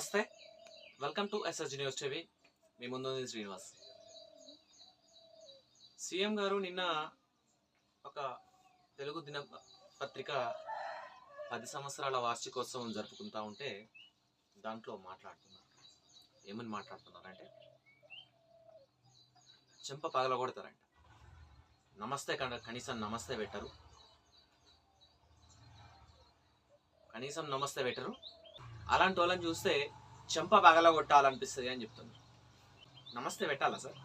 నమస్తే. Welcome to SS news TV మీ ముందు Srinivas. CM గారు నిన్న ఒక తెలుగు దిన పత్రిక పది సంవత్సరాల వార్షికోత్సవం జరుపుకుంటా ఉంటే దాంట్లో మాట్లాడుతున్నారు. ఏమని మాట్లాడుతున్నారంటే చెంప పగలగొడతారంట. నమస్తే కన- కనీసం నమస్తే పెట్టరు. కనీసం నమస్తే పెట్టరు. అలాంటి వాళ్ళని చూస్తే చెంప పగలగొట్టాలనిపిస్తుంది అని చెప్తున్నారు. నమస్తే పెట్టాలా సార్?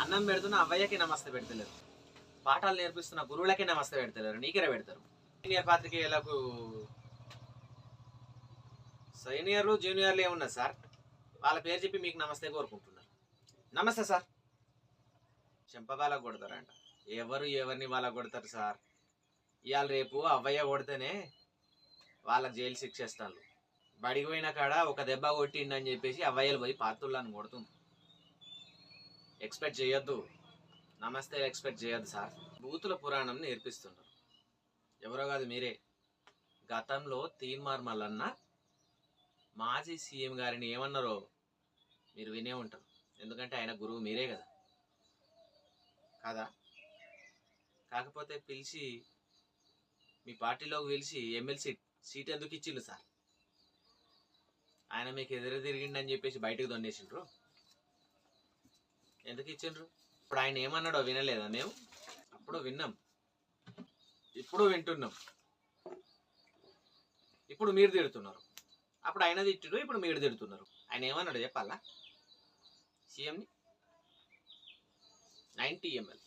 అన్నం పెడుతున్న అవ్వయ్యకి నమస్తే పెడతలేరు. పాఠాలు నేర్పిస్తున్న గురువులకే నమస్తే పెడతలేరు. నీకే పెడతారు? సీనియర్ పాత్రికేయులకు సీనియర్లు జూనియర్లు ఏమున్నారు సార్? వాళ్ళ పేరు చెప్పి మీకు నమస్తే కోరుకుంటున్నారు. నమస్తే సార్. చెంప వాళ్ళకు కొడతారంట. ఎవరు ఎవరిని వాళ్ళ కొడతారు సార్? ఇవాళ రేపు అవ్వయ్య కొడితేనే వాళ్ళకి జైలు శిక్షేస్తారు బడికి పోయిన కాడ ఒక దెబ్బ కొట్టిండని చెప్పేసి అవయ్యలు పోయి పాత్రులను కొడుతుంది ఎక్స్పెక్ట్ చేయొద్దు. నమస్తే ఎక్స్పెక్ట్ చేయొద్దు సార్. బూతుల పురాణం నేర్పిస్తున్నారు ఎవరో కాదు మీరే. గతంలో తీన్మార్ మల్లన్న మాజీ సీఎం గారిని ఏమన్నారో మీరు వినే ఉంటారు. ఎందుకంటే ఆయన గురువు మీరే కదా. కదా? కాకపోతే పిలిచి మీ పార్టీలోకి పిలిచి ఎమ్మెల్సీ సీట్ ఎందుకు ఇచ్చిండు సార్? ఆయన మీకు ఎదురు తిరిగిండని చెప్పేసి బయటకు దొన్నేసిండ్రు? ఎందుకు ఇచ్చిండ్రు? ఇప్పుడు ఆయన ఏమన్నాడో వినలేదా మేము? అప్పుడు విన్నాం. ఇప్పుడు వింటున్నాం. ఇప్పుడు మీరు తిడుతున్నారు. అప్పుడు ఆయన తిట్టుడు ఇప్పుడు మీరు తిడుతున్నారు. ఆయన ఏమన్నాడు చెప్పాలా? సీఎంని నైంటీ ఎంఎల్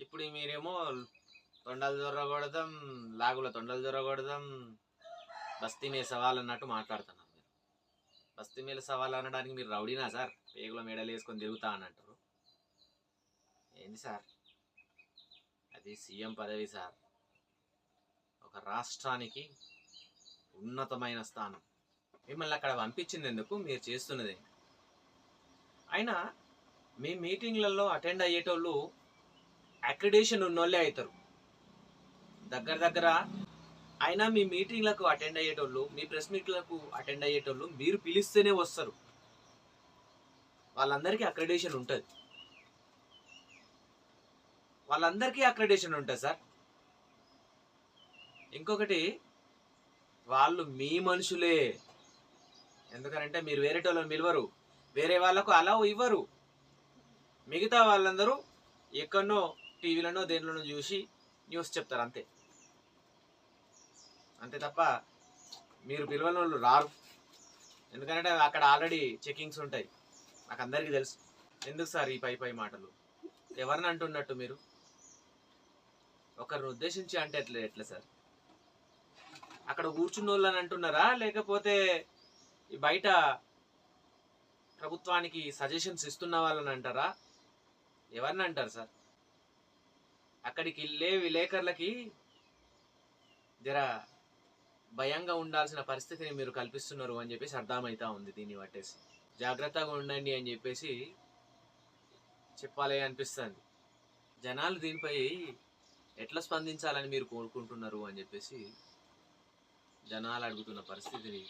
ఇప్పుడు మీరేమో తొండలు దొరకూడదాం లాగుల తొండలు దొరకూడదాం బస్తీ మీద సవాల్ అన్నట్టు మాట్లాడుతున్నారు. బస్తీ మీద సవాల్ అనడానికి మీరు రౌడీనా సార్? పేగుల మేడలు వేసుకొని తిరుగుతా అని అంటారు ఏంది సార్? అది సీఎం పదవి సార్. ఒక రాష్ట్రానికి ఉన్నతమైన స్థానం. మిమ్మల్ని అక్కడ పంపించింది ఎందుకు మీరు చేస్తున్నది. అయినా మీ మీటింగ్లలో అటెండ్ అయ్యేటోళ్ళు అక్రిడేషన్ ఉన్నోళ్ళే అవుతారు. దగ్గర దగ్గర అయినా మీ మీటింగ్లకు అటెండ్ అయ్యేటోళ్ళు మీ ప్రెస్ మీట్లకు అటెండ్ అయ్యేటోళ్ళు మీరు పిలిస్తేనే వస్తారు. వాళ్ళందరికీ అక్రెడేషన్ ఉంటుంది. వాళ్ళందరికీ అక్రెడేషన్ ఉంటుంది సార్. ఇంకొకటి వాళ్ళు మీ మనుషులే. ఎందుకంటే మీరు వేరేటోళ్ళని పిలవరు. వేరే వాళ్ళకు అలా ఇవ్వరు. మిగతా వాళ్ళందరూ ఎక్కడనో టీవీలోనో దేనిలోనో చూసి న్యూస్ చెప్తారు అంతే. అంతే తప్ప మీరు పిలవని వాళ్ళు రారు. ఎందుకంటే అక్కడ ఆల్రెడీ చెకింగ్స్ ఉంటాయి. నాకు అందరికీ తెలుసు. ఎందుకు సార్ ఈ పై పై మాటలు? ఎవరిని అంటున్నట్టు మీరు? ఒకరిని ఉద్దేశించి అంటే ఎట్లా ఎట్లా సార్? అక్కడ కూర్చున్న వాళ్ళని అంటున్నారా? లేకపోతే ఈ బయట ప్రభుత్వానికి సజెషన్స్ ఇస్తున్న వాళ్ళని అంటారా? ఎవరిని అంటారు సార్? అక్కడికి వెళ్ళే విలేకరులకి జరా భయంగా ఉండాల్సిన పరిస్థితిని మీరు కల్పిస్తున్నారు అని చెప్పేసి అర్థమవుతా ఉంది దీన్ని పట్టేసి జాగ్రత్తగా ఉండండి అని చెప్పేసి చెప్పాలి అనిపిస్తుంది. జనాలు దీనిపై ఎట్లా స్పందించాలని మీరు కోరుకుంటున్నారు అని చెప్పేసి జనాలు అడుగుతున్న పరిస్థితిని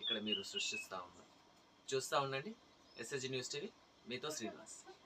ఇక్కడ మీరు సృష్టిస్తూ ఉన్నారు. చూస్తూ ఉండండి. ఎస్ఎస్జి న్యూస్ టీవీ మీతో శ్రీనివాస్.